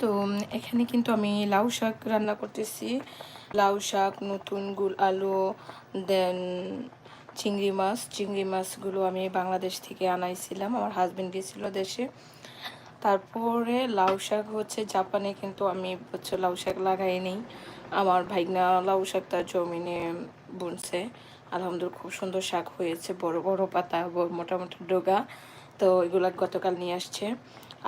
তো এখানে কিন্তু আমি লাউ শাক রান্না করতেছি। লাউ শাক, নতুন গুল আলু, দেন চিংড়ি মাছ। চিংড়ি মাছগুলো আমি বাংলাদেশ থেকে আনাইছিলাম, আমার হাজবেন্ড গিয়েছিল দেশে। তারপরে লাউ শাক হচ্ছে জাপানে কিন্তু আমি হচ্ছে লাউ শাক লাগাই নেই। আমার ভাইগনা লাউ শাক তার জমিনে বুনছে। আলহামদুলিল্লাহ খুব সুন্দর শাক হয়েছে, বড় বড় পাতা মোটা মোটা ডোগা। তো এগুলা গতকাল নিয়ে আসছে।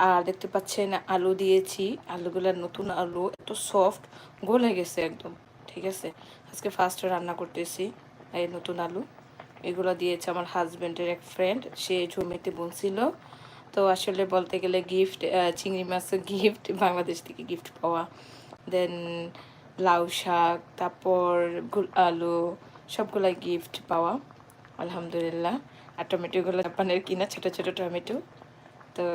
আর দেখতে পাচ্ছেন, আলু দিয়েছি। আলুগুলার নতুন আলু, এত সফট গলে গেছে একদম, ঠিক আছে? আজকে ফার্স্ট রান্না করতেছি, এই নতুন আলু। এগুলো দিয়েছে আমার হাজব্যান্ডের এক ফ্রেন্ড সে জমিতে বুনছিল। তো আসলে বলতে গেলে গিফট চিংড়ি মাছের গিফট বাংলাদেশ থেকে গিফট পাওয়া। দেন লাউ শাক, তারপর আলু, সবগুলাই গিফট পাওয়া, আলহামদুলিল্লাহ। আর টমেটোগুলো জাপানের কিনা, ছোটো ছোটো টমেটো। তো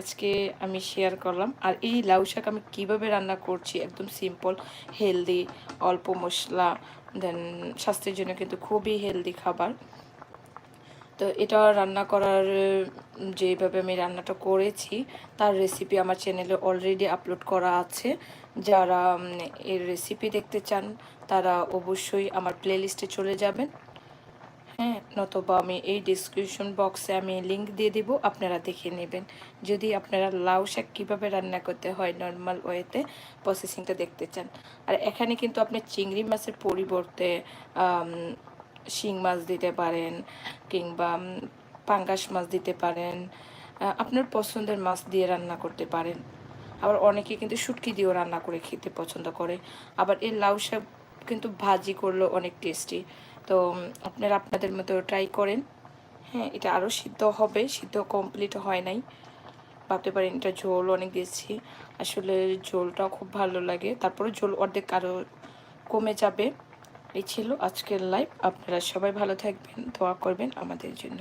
আজকে আমি শেয়ার করলাম। আর এই লাউ শাক আমি কীভাবে রান্না করছি? একদম সিম্পল হেলদি অল্প মশলা দেন স্বাস্থ্যের জন্য কিন্তু খুবই হেলদি খাবার। তো এটা রান্না করার, যেভাবে আমি রান্নাটা করেছি, তার রেসিপি আমার চ্যানেলে অলরেডি আপলোড করা আছে। যারা এর রেসিপি দেখতে চান, তারা অবশ্যই আমার প্লেলিস্টে চলে যাবেন। হ্যাঁ নতবা আমি এই ডিসক্রিপশন বক্সে আমি লিংক দিয়ে দিব, আপনারা দেখে নেবেন। যদি আপনারা লাউ শাক কীভাবে রান্না করতে হয় নর্মাল ওয়েতে প্রসেসিংটা দেখতে চান। আর এখানে কিন্তু আপনি চিংড়ি মাছের পরিবর্তে শিং মাছ দিতে পারেন কিংবা পাঙ্গাস মাছ দিতে পারেন। আপনার পছন্দের মাছ দিয়ে রান্না করতে পারেন। আবার অনেকে কিন্তু শুটকি দিয়েও রান্না করে খেতে পছন্দ করে। আবার এই লাউ শাক কিন্তু ভাজি করলেও অনেক টেস্টি তো আপনারা আপনাদের মতো ট্রাই করেন। হ্যাঁ এটা আরও সিদ্ধ হবে, সিদ্ধ কমপ্লিট হয় নাই। ভাবতে পারেন, এটা ঝোল অনেক দিয়েছি। আসলে ঝোলটাও খুব ভালো লাগে। তারপরে ঝোল অর্ধেক আরও কমে যাবে। এই ছিল আজকের লাইভ আপনারা সবাই ভালো থাকবেন, দোয়া করবেন আমাদের জন্য।